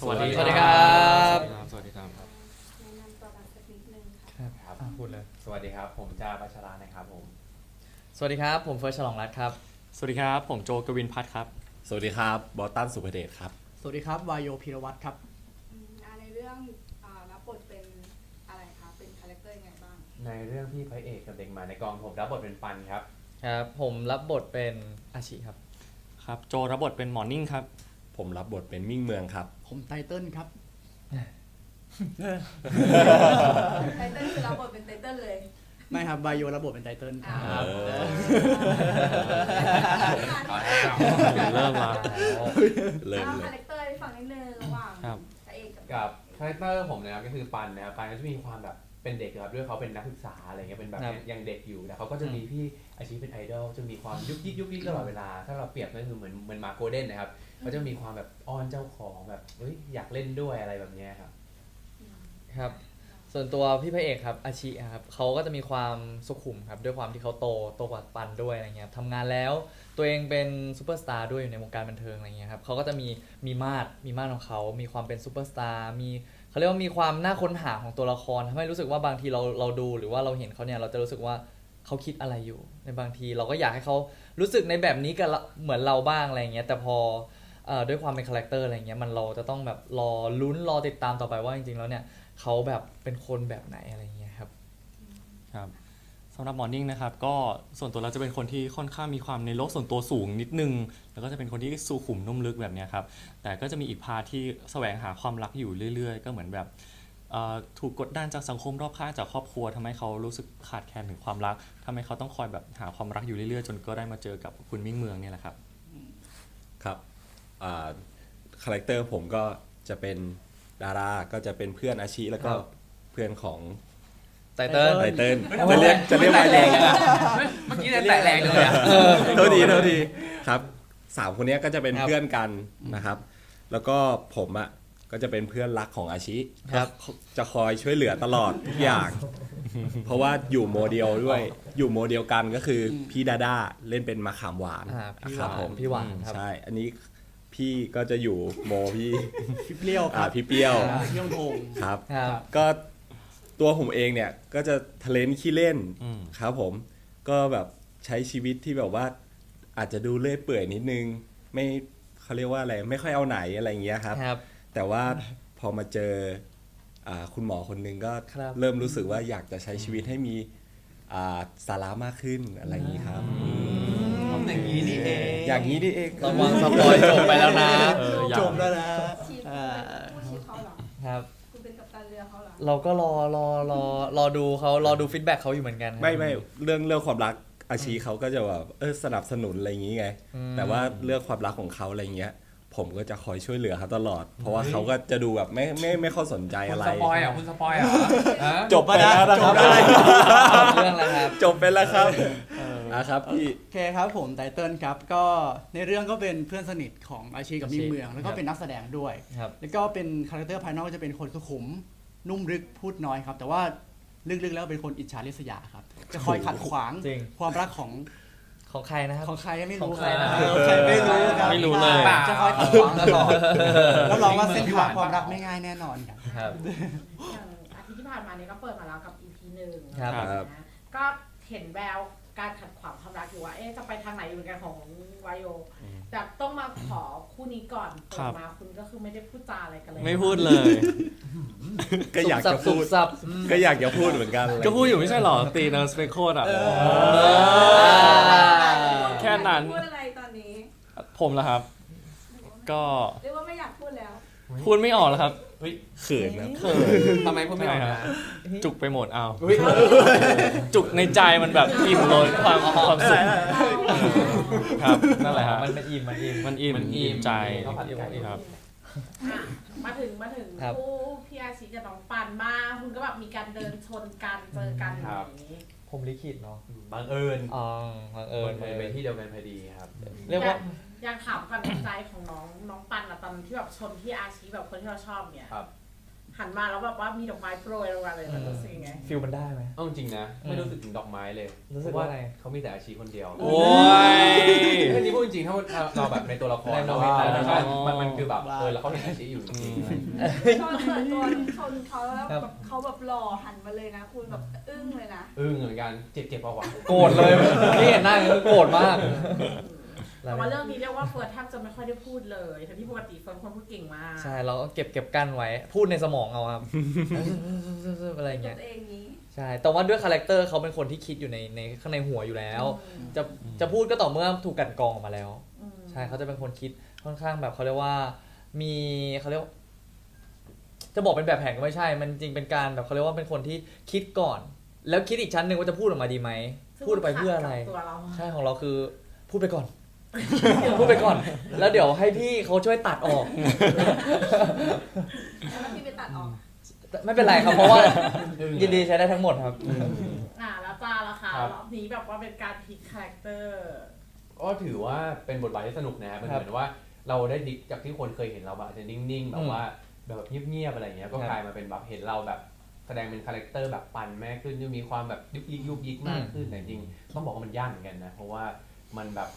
สวัสดีสวัสดีครับสวัสดีครับ แนะนำตัวกันสักนิดนึงค่ะครับอะพูดเลย สวัสดีครับ ผมจาพัชรานะครับผม สวัสดีครับ ผมเฟิร์สฉลองรัตน์ครับ สวัสดีครับ ผมโจกวินพัฒน์ครับ สวัสดีครับ บอสตันสุภเดชครับ สวัสดีครับ วายโยพีรวัตรครับ อืมอ่าในเรื่องอ่ารับบทเป็นอะไรคะ เป็นคาแรคเตอร์ยังไงบ้าง ในเรื่องพี่พระเอกกับเด็กใหม่ในกองผมรับบทเป็นปันครับ ครับ ผมรับบทเป็นอาชิครับ ครับ โจรับบทเป็นหมอนิ่งครับ ผมรับบทเป็นมิ่งเมืองครับ ผมไตเติ้ลครับ ไตเติ้ลคือรับบทเป็นไตเติ้ลเลยไม่ครับวายโยรับบทเป็นไตเติ้ลคอ่ารับ เออเริ่มละเริ่มเอาเลยคาแรคเตอร์ให้ฟังนิดนึงระหว่างครับ พระเอกกับกับคาแรคเตอร์ผมนะครับก็คือปันนะครับปันก็จะมีความแบบ เป็นเด็กครับด้วยเขาเป็นนักศึกษาอะไรเงี้ยเป็นแบบครับยังเด็กอยู่แต่เขาก็จะมีพี่อาชีพเป็นไอดอลจะมีความยุกยิกยุกยิกตลอดเวลา ถ้าเราเปรียบก็คือเหมือนเหมือนมาโกเด้นนะครับเขาจะมีความแบบอ้อนเจ้าของแบบเฮ้ยอยากเล่นด้วยอะไรแบบเนี้ยครับ ครับ ส่วนตัวพี่พระเอกครับอาชิครับเขาก็จะมีความสุขุมครับด้วยความที่เขาโตโตกว่าปันด้วยอะไรเงี้ยทำงานแล้วตัวเองเป็นซูเปอร์สตาร์ด้วยอยู่ในวงการบันเทิงอะไรเงี้ยครับเขาก็จะมีมีมาดมีมาดของเขา มีความเป็นซูเปอร์สตาร์มี เขาเรียกว่ามีความน่าค้นหาของตัวละครทำให้รู้สึกว่าบางทีเราเราดูหรือว่าเราเห็นเขาเนี่ยเราจะรู้สึกว่าเขาคิดอะไรอยู่ ในบางทีเราก็อยากให้เขารู้สึกในแบบนี้กับเราเหมือนเราบ้างอะไรเงี้ยแต่พอเอ่อด้วยความเป็นคาแรคเตอร์อะไรเงี้ยมันเราจะต้องแบบรอลุ้นรอติดตามต่อไปว่าจริงๆแล้วเนี่ยเขาแบบเป็นคนแบบไหนอะไรเงี้ยครับ ครับ สำหรับหมอนิ่งนะครับก็ส่วนตัวเราจะเป็นคนที่ค่อนข้างมีความในโลกส่วนตัวสูงนิดนึง แล้วก็จะเป็นคนที่สุขุมนุ่มลึกแบบเนี้ยครับ แต่ก็จะมีอีกพาร์ทที่แสวงหาความรักอยู่เรื่อยๆ ก็เหมือนแบบเอ่อถูกกดดันจากสังคมรอบข้างจากครอบครัวทำให้เขารู้สึกขาดแคลนถึงความรักทำให้เขาต้องคอยแบบหาความรักอยู่เรื่อยๆ จนก็ได้มาเจอกับคุณมิ่งเมืองเนี่ยแหละครับครับอ่าคาแรคเตอร์ผมก็จะเป็นดาราก็จะเป็นเพื่อนอาชีแล้วก็ครับเพื่อนของ ไตเติ้ลไตเติ้ลจะเรียกจะเรียกว่าแรงเมื่อกี้เนี่ยแตะแรงเลยอะเท่าทีเท่าทีครับสามคนเนี้ยก็จะเป็นครับเพื่อนกันนะครับ แล้วก็ผมอะก็จะเป็นเพื่อนรักของอาชิครับ จะคอยช่วยเหลือตลอดทุกอย่าง เพราะว่าอยู่โมเดลด้วย อยู่โมเดลกันก็คืออพี่ดาด้าเล่นเป็นมะขามหวานอ่าพี่ครับหวานผมพี่หวานครับใช่อันนี้พี่ก็จะอยู่โมพี่พี่เปรี้ยวคอ่ารับพี่เปรี้ยวอ่าพี่ยงพงษ์ครับครับ ก็ ตัวผมเองเนี่ยก็จะทะเลนขี้เล่นอืมครับผมก็แบบใช้ชีวิตที่แบบว่า อาจจะดูเลื่อยเปื่อยนิดนึง ไม่เขาเรียกว่าอะไรไม่ค่อยเอาไหนอะไรอย่างเงี้ยครับ ครับ แต่ว่าพอมาเจออ่าคุณหมอคนหนึ่งก็ครับ เริ่มรู้สึกว่าอยากจะใช้ชีวิตให้มีอ่าสาระมากขึ้นอะไรอย่างนี้ครับอย่างนี้นี่เองอย่างนี้นี่เอง ระวังสปอยจบไปแล้วนะ เอออยากจบแล้วนะ เรือเขาเหรอเราก็รอรอรอรอดูเขารอดูฟีดแบ็กเขาอยู่เหมือนกันครับ ไม่ไม่เรื่องเรื่องความรักอาชีเขาก็จะแบบเออสนับสนุนอะไรอย่างนี้ไง อืม แต่ว่าเรื่องความรักของเขาอะไรเงี้ย ผมก็จะคอยช่วยเหลือเขาตลอด เพราะว่าเขาก็จะดูแบบไม่ไม่ไม่ค่อยสนใจคุณอะไร สปอยเหรอะคุณสปอยเหรอะจบไปแล้วนะครับเรื่องอะไรครับ จบไปแล้วครับนะครับพี่ โอเคครับผมไตเติ้ลครับก็ในเรื่องก็เป็นเพื่อนสนิทของอาชีกับอาชีมิ่งเมือง แล้วก็ครับ เป็นนักแสดงด้วย ครับ แล้วก็เป็นคาแรคเตอร์ภายนอกก็จะเป็นคนสุขุม นุ่มลึกพูดน้อยครับ แต่ว่าลึกๆแล้วเป็นคนอิจฉาริษยาครับ จะคอยขัดขวางจริง ความรักของของใครนะครับ ของใครไม่ขอรู้งคใครรับนะของใครไม่รู้ครับไม่รู้เลย จะคอยขัดขวางตลอดแล้วรองว่าเส้นทางความรักไม่ง่ายแน่นอนครับ ครับ อย่างอาทิตย์ที่ผ่านมาเนี่ยก็เปิดมาแล้วกับ EP หนึ่งครับ ครับ นะก็เห็นแววการขัดขวางความรักอยู่ว่า เอ๊ะจะไปทางไหนอยู่เหมือนกันของวายโย แต่ต้องมาขอคู่นี้ก่อนเปิครัดบมาคุณก็คือไม่ได้พูดจาอะไรกันเลยไม่พูดเลย ก็อยากจะพูดสุบสับก็อยากจะพูดเหมือนกันอะไรก็พูดอยู่ไม่ใช่หรอตีเนอร์สเปคโคดอะ แค่นั้น พูดอะไรตอนนี้ผมละครับ ก็เรียกว่าไม่อยากพูดแล้วพูดไม่ออกแล้วครับเขินนะเขินทำไมพูดไม่ออกใช่คนะรับจุกไปหมดเอาจุกในใจมันแบบอิ่มล้นความความสุขครับนั่นแหละฮะมันมันอิ่มมันอิ่มมันอิ่มมันอิ่มอิ่มใจข้าวผัดไก่ครับ อะมาถึงมาถึงครับ คู่พี่อาชีกับน้องปันมาคุณก็แบบมีการเดินชนกันเจอกันอย่างนี้ผมลิขิตเนาะบังเอิญอ๋อบังเอิญบังเอิญไปที่เดียวกันพอดีครับ เรียกว่า อยากถามก่อนใจของน้องน้องปันอะตอนที่แบบชนพี่อาชีแบบคนที่เราชอบเนี่ยครับหหันมาแล้วแบบว่ามีดอกไม้โปรยลงมาเลยมันรู้สึกยังไง ฟิลมันได้ไหม เอาจริงๆนะ ไม่รู้สึกถึงดอกไม้เลยรู้สึกว่าอะไร เพเขามีแต่อาชีพคนเดียวโอ้ย เรื่องนี้พูดจริงๆถ้าเราแบบในตัวละครในเราตัวไม่ละครใช่มันมันคือแบบว้าวเออแล้วเขาเห็นอาชีพอยู่จริงๆ ตอนเปิดตัวชนเขาแล้วครับ แบบเขาแบบหล่อหันมาเลยนะ คุณแบบอึ้งเลยนะ อึ้งเหมือนกันเจ็บเจ็บๆเอาวะโกรธเลยพี่เห็นหน้าคือโกรธมาก แต่ว่าเรื่องนี้เรียกว่าเฟิร์สแทบจะไม่ค่อยได้พูดเลยทั้งที่ปกติเฟิร์สเป็นคนพูดเก่งมาก ใช่เราก็เก็บเก็บกั้นไว้ พูดในสมองเอาครับ อะไรอย่างตัเงี้วยเองนี้ ใช่ แต่ว่าด้วยคาแรคเตอร์เขาเป็นคนที่คิดอยู่ในในข้างในหัวอยู่แล้ว จะจะพูดก็ต่อเมื่อถูกกลันกรองออกมาแล้ว อืมใช่เขาจะเป็นคนคิดค่อนข้างแบบเขาเรียกว่า มีเขาเรียกว่าจะบอกเป็นแบบแผนก็ไม่ใช่ มันจริงเป็นการแบบเขาเรียกว่าเป็นคนที่คิดก่อน แล้วคิดอีกชั้นหนึ่งว่าจะพูดออกมาดีไหมซึ่งพูดไปเพื่ออะไร ขัดกับตัวเราใช่ของเราคือ พูดไปก่อน พูดไปก่อน แล้วเดี๋ยวให้พี่เขาช่วยตัดออก แล้วพี่ไปตัดออก ไม่เป็นไรครับ เพราะว่า ยินดีใช้ได้ทั้งหมดครับ อ่าแล้วจ้าละค่ะครับ รอบนี้แบบว่าเป็นการพลิกคาแรคเตอร์ ก็ถือว่าเป็นบทบาทที่สนุกนะครับมันครับเหมือนว่าเราได้ดิกจากที่คนเคยเห็นเราแบบอาจจะนิ่งๆแบอืบมว่าแบบเงียบๆอะไรเงี้ยก็ครับกลายมาเป็นแบบเห็นเราแบบแสดงเป็นคาแรคเตอร์แบบปันแม่ขึ้นจะมีความแบบยุกยิกยุกยิกมากอืมขึ้นแต่จริงๆต้องบอกว่ามันยากเหมือนกันนะเพราะว่ามันแบบ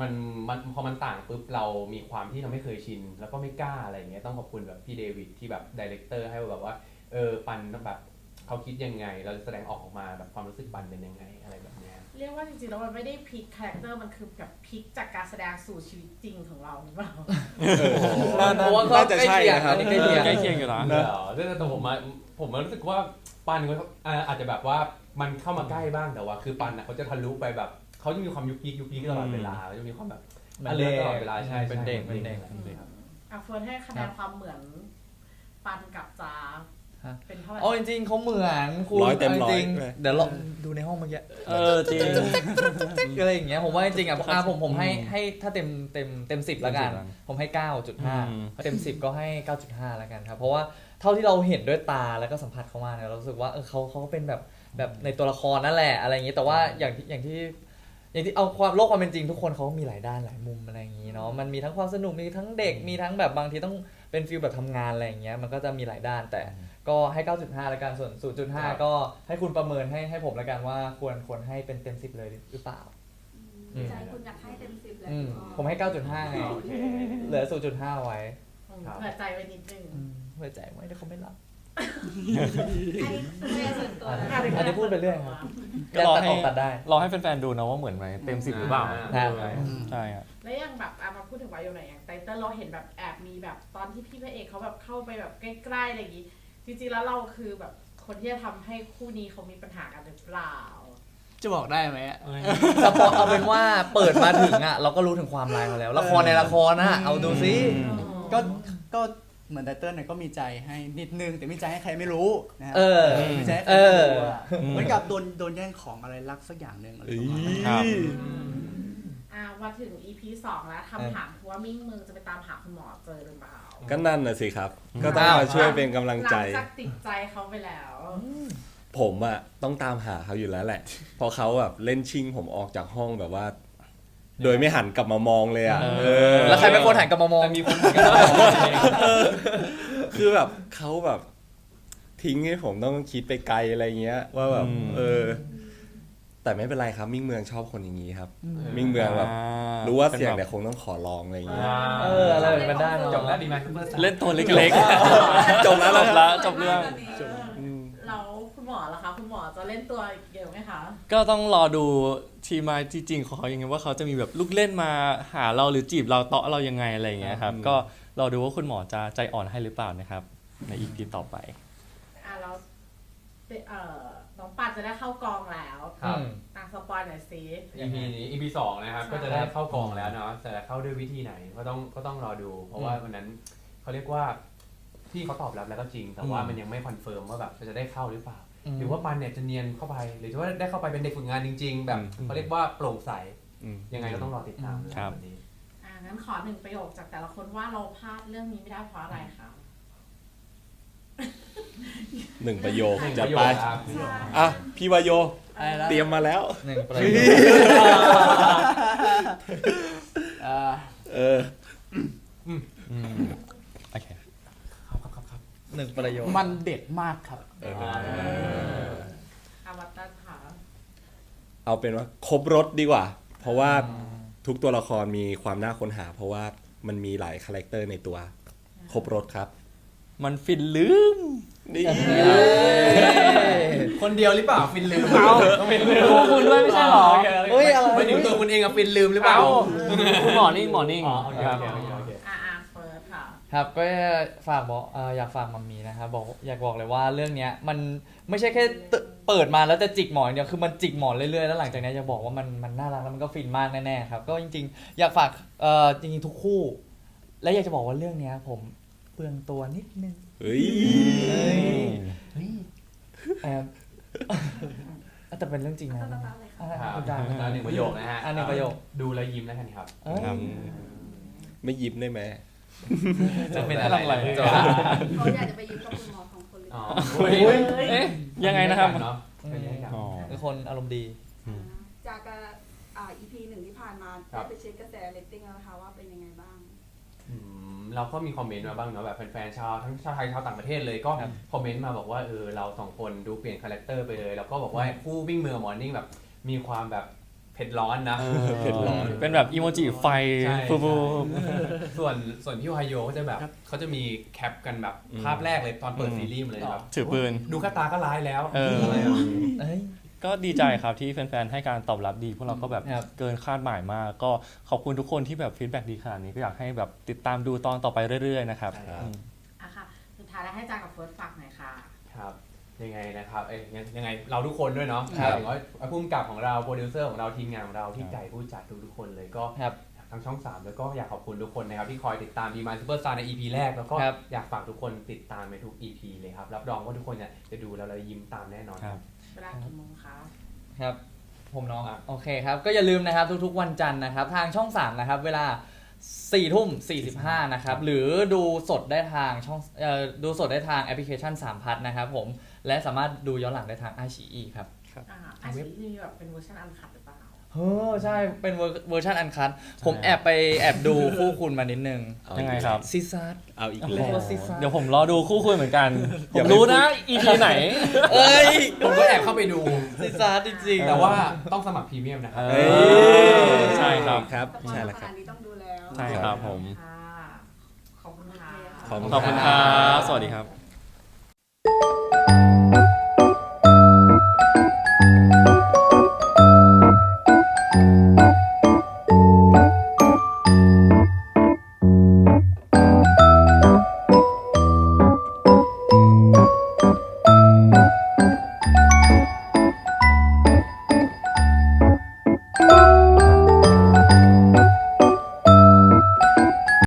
มันมันพอมันต่างปุ๊บเรามีความที่เราไม่เคยชิน แล้วก็ไม่กล้าอะไรเงี้ยต้องขอบคุณแบบพี่เดวิดที่แบบดีเลกเตอร์ให้แบบว่า เออปันแบบเขาคิดยังไง เราจะแสดงออกออกมาแบบความรู้สึกปันเป็นยังไงอะไรแบบเนี้ยเรียกว่าจริงๆแล้วมันไม่ได้พลิกคาแรคเตอร์มันคือแบบพลิกจากการแสดงสู่ชีวิตจริงของเราหรือเปล่า น่าเพราะว่าก็น่าจะใช่ใกล้เคียงนะครับ อันนี้ใกล้เคียง ใกล้เคียงอยู่นะเหรอแต่แต่ผมมาผมมารู้สึกว่าปันเขาอ่าอาจจะแบบว่ามันเข้ามาใกล้บ้างแต่ว่า คือปันอะเขาจะทะลุไปแบบเขาจะมีความยุกยิกยุกยิกตลอดเวลาเขาจะมีความแบบมันอเด็เลิกตลอดเวลาใช่เป็นเด็กใช่เป็นเด็ก ครับ อะเฟิร์นให้คะแนนความเหมือนปันกับจ้าฮะ เป็นเท่าไหร่เอาจริงๆเขาเหมือนคุณร้อยเต็มร้อยาจงๆเลย เดี๋ยวลองดูในห้องเมื่อกี้เออจริง อะไรอย่างเงี้ยผมว่าจริงๆอะอะผมผมให้ให้ถ้าเต็มเต็มเต็มสิบแล้วกันเต็ม 10แล้วผมให้เก้าจุดห้าอืมเต็มสิบก็ให้เก้าจุดห้าแล้วกันครับ เพราะว่าเท่าที่เราเห็นด้วยตาแล้วก็สัมผัสเขามาเนี่ยเรารู้สึกว่าเออเขาเขาก็เป็นแบบแบบในตัวละครนั่นแหละอะไรอย่างงี้แต่ว่าอย่างที่อย่างที่อย่างที่เอาความโลกความเป็นจริงทุกคนเขามีหลายด้านหลายมุมอะไรอย่างนี้เนาะมันมีทั้งความสนุกมีทั้งเด็กมีทั้งแบบบางทีต้อง เป็นฟิลแบบทำงานอะไรอย่างเงี้ยมันก็จะมีหลายด้านแต่ก็ให้ 9.5 แล้วกันส่วน0.5 ก็ให้คุณประเมินให้ให้ผมแล้วกันว่าควรควรให้เป็นเต็ม 10 เลยหรือเปล่า อืม ใจคุณอยากให้เต็มสิบเลยอืมผมให้ 9.5ไงเหลือ 0.5 ไว้อืมครับเผื่อใจไว้นิดนึงอืมไว้ใจไว้เดี๋ยวเขาไม่รับ อันนี้เป็นส่วนตัวนะอันนี้พูดไปเรื่อยครับก็รอให้ตัดออกตัดได้ รอให้แฟนๆดูนะว่าเหมือนไหมเต็มสิบหรือเปล่าอ่า ใช่ใช่ครับ แล้วยังแบบอะมาพูดถึงวายโยหน่อยอย่างไตเติ้ลเราเห็นแบบแอบมีแบบตอนที่พี่พระเอกเขาแบบเข้าไปแบบใกล้ๆอะไรอย่างงี้ จริงๆแล้วเราคือแบบคนที่จะทำให้คู่นี้เขามีปัญหากันหรือเปล่า จะบอกได้ไหมอะ สปอยเอาเป็นว่าเปิดมาถึงอะ เราก็รู้ถึงความลายมาแล้ว ละครในละครนะเอาดูซิ ก็ก็ เหมือนไตเติ้ลเนี่ยก็มีใจให้นิดนึงแต่มีใจให้ใครไม่รู้นะฮะเออ มีใจให้ใครเอไม่อรู้อะเหมือนกับโดนโดนแย่งของอะไรรักสักอย่างหนึ่งอะไรประมาณนั้น ครับ อะมาถึง EP สองแล้วคำถามคือว่ามิ่งมึงจะไปตามหาคุณหมอเจอหรือเปล่าก็นั่นน่ะสิครับ ก็ต้องอ้าวมาช่วยเป็นกำลังใจ หลังจากติดใจเขาไปแล้ว ผมอะต้องตามหาเขาอยู่แล้วแหละเพราะเขาแบบเล่นชิงผมออกจากห้องแบบว่า โดยไม่หันกลับมามองเลยอะเออเออแล้วใครเป็นคนหันกลับมามองแต่มีคนเหมือนกันคือแบบเขาแบบ ทิ้งให้ผมต้องคิดไปไกลอะไรเงี้ย ว่าแบบอืมเออ แต่ไม่เป็นไรครับ มิ่งเมืองชอบคนอย่างนี้ครับ มิ่งเมืองแบบอ่รู้ว่าเสี่ยงป็นแต่แบบคงต้องขอลองอะไรเงี้ยเอออะไรแบบนั้นได้เนอะจบแล้วดีไหมเล่นตัวเล็กๆจบแล้วจบแล้วจบเรื่องอืมแล้วคุณหมอล่ะคะ คุณหมอจะเล่นตัวเยอะไหมคะ ก็ต้องรอดู ทีมมาจริงๆของเขายังไงว่าเขาจะมีแบบลูกเล่นมาหาเราหรือจีบเราเตาะเรายังไงอะไรอย่างเงี้ยครับอืมก็รอดูว่าคุณหมอจะใจอ่อนให้หรือเปล่านะครับ ในอีพีต่อไป อะแล้วเอ่อน้องปัดจะได้เข้ากองแล้วครับอืมอะสปอยหน่อยสิ EP นี้ EP สองนะครับใช่ก็จะได้เข้ากองแล้วเนาะแต่จะเข้าด้วยวิธีไหนก็ต้องก็ต้องรอดู เพราะว่าวันนั้นเขาเรียกว่า ที่เขาตอบรับแล้วก็จริง แต่ว่าอืมมันยังไม่คอนเฟิร์มว่าแบบจะได้เข้าหรือเปล่า อืม หรือว่าปันเนี่ยจะเนียนเข้าไป หรือว่าได้เข้าไปเป็นเด็กฝึกงานจริง ๆ แบบอืม เขาเรียกว่าโปร่งใสอืม ยังไงก็ต้องรอติดตามครับ วันนี้ อะงั้นขอหนึ่งประโยคจากแต่ละคนว่าเราพลาดเรื่องนี้ไม่ได้เพราะอะไรคะหนึ่งประโยคหนึ่งจะประโยไปคครับ อะพี่วายโย อะไรนะเตรียมมาแล้ว หนึ่งประโยคเอ่อเออ อืมโอเค ครับครับครับครับ หนึ่ง ประโยชน์มันเด็ดมากครับ เอออาวัตตันค่ะเอาเป็นว่าครบรถดีกว่า เพราะว่าทุกตัวละครมีความน่าค้นหา เพราะว่ามันมีหลายคาแรคเตอร์ในตัว ครบรถครับ มันฟินลืมนี่คนเดียวหรือเปล่าฟินลืมเอาเป็นคู่คุณด้วยไม่ใช่หรอเฮ้ยอะไรไม่ถึงตัวคุณเองอะฟินลืมหรือเปล่าคุณหมอนิ่งหมอนิ่งอ๋อโอเค ค่ะครับก็ฝากบอกเอ่ออยากฝากมัมมี่นะครับบอกอยากบอกเลยว่าเรื่องเนี้ยมันไม่ใช่แค่เตเปิดมาแล้วจะจิกหมอนอย่างเดียวคือมันจิกหมอนเรื่อยๆแล้วหลังจากนี้จะบอกว่ามันมันน่ารักแล้วมันก็ฟินมากแน่ๆครับก็จริงๆ อยากฝากเอ่อจริงๆทุกคู่ และอยากจะบอกว่าเรื่องเนี้ยผมเปลืองตัวนิดนึงเฮ้ยแอบแต่เป็นเรื่องจริงนะตามๆเลยค่ะอะครับคุณดาวอะหนึ่งประโยคนะฮะอะหนึ่งประโยคดูแล้วยิ้มแล้วกันครับ เอ้ยครับไม่ยิ้มได้ไหม จะเป็นอะไรอะไรจบเขาอยากจะไปยิ้มกับคุณหมอสองคนเลยอ๋อเอ๊ะยังไงนะครับเนาะเป็นยังไงกันอ๋อเป็นคนอารมณ์ดี จากการอ่า EP หนึ่งที่ผ่านมาครัได้บไปเช็คกระแสเรตติ้งแล้วนะคะว่าเป็นยังไงบ้างอืมเราก็มีคอมเมนต์มาบ้างเนาะแบบแฟนๆชาวทั้งชาวไทยชาวต่างประเทศเลยก็ครับคอมเมนต์มาบอกว่าเออเราสองคนดูเปลี่ยนคาแรคเตอร์ไปเลย แล้วก็บอกว่าคู่วิ่งเมืองมอร์นิ่งแบบมีความแบบ เผ็ดร้อนนะ เผ็ดร้อน เป็นแบบอีโมจิไฟใช่ฟูฟูส่วนส่วนที่โอไฮโอเขาจะแบบเขาจะมีแคปกันแบบอืมภาพแรกเลยตอนเปิดซีรีส์มาเลยแบบถือปืน ดูกระตาก็ร้ายแล้วเออะไรแบบนี้เอ้ย ก็ดีใจครับที่แฟนๆ ให้การตอบรับดี พวกเราก็แบบครับเกินคาดหมายมาก ก็ขอบคุณทุกคนที่แบบฟีดแบ็ดีขนาดนี้ ก็อยากให้แบบติดตามดูตอนต่อไปเรื่อยๆ นะครับ ใช่ครับอืมอะค่ะ สุดท้ายแล้วให้จางกับเฟิร์สฝากหน่อยค่ะ ครับ ยังไงนะครับเอ้ยยังยังไงเราทุกคนด้วยเนาะครับหมายถึงว่าผู้กำกับของเราโปรดิวเซอร์ของเราทีมงานของเราที่ใจผู้จัดทุกๆคนเลยก็ ครับทั้งช่อง 3 แล้วก็อยากขอบคุณทุกคนนะครับ ที่คอยติดตามดีมาซูเปอร์สตาร์ใน EP แรก แล้วก็ครับ อยากฝากทุกคนติดตามในทุก EP เลยครับ รับรองว่าทุกคนเนี่ยจะดูแล้วเรายิ้มตามแน่นอน ครับ เวลากี่โมงคะ ครับ ผมเนาะอะ โอเคครับ ก็อย่าลืมนะครับทุกๆวันจันทร์นะครับ ทางช่อง 3 นะครับ เวลา4ทุ่ม45นะครับ หรือดูสดได้ทางช่องเอ่อดูสดได้ทางแอปพลิเคชัน 3 พัทนะครับผม และสามารถดูย้อนหลังได้ทาง i อ e ครับ อ่าอาชีพมีแบบเป็นเวอร์ชันอันคัดหรือเปล่าเฮ้อใช่เป็นเวอร์เวอร์ชันอันคัทผมใช่แอบไปแอบดูคู่คุณมานิดนึงเอายังไงครับ ซิซัส เอาอีกโอ้แล้วโหซิซัสเดี๋ยวผมรอดูคู่คุยเหมือนกัน ผอย่ามไป รู้นะ EP ไหน เอ้ยผมก็แอบเข้าไปดู ซิซัสจริงๆแต่ว่าต้องสมัครพรีเมียมนะครับ เอเอ้อยใช่ครับ ครับสปอนใช่เซอแล้วร์คขรับนาดนี้ต้องดูแล้วใช่ครับผม ค่ะขอบคุณค่ะ ขอบคุณขอบคุณครับ สวัสดีครับ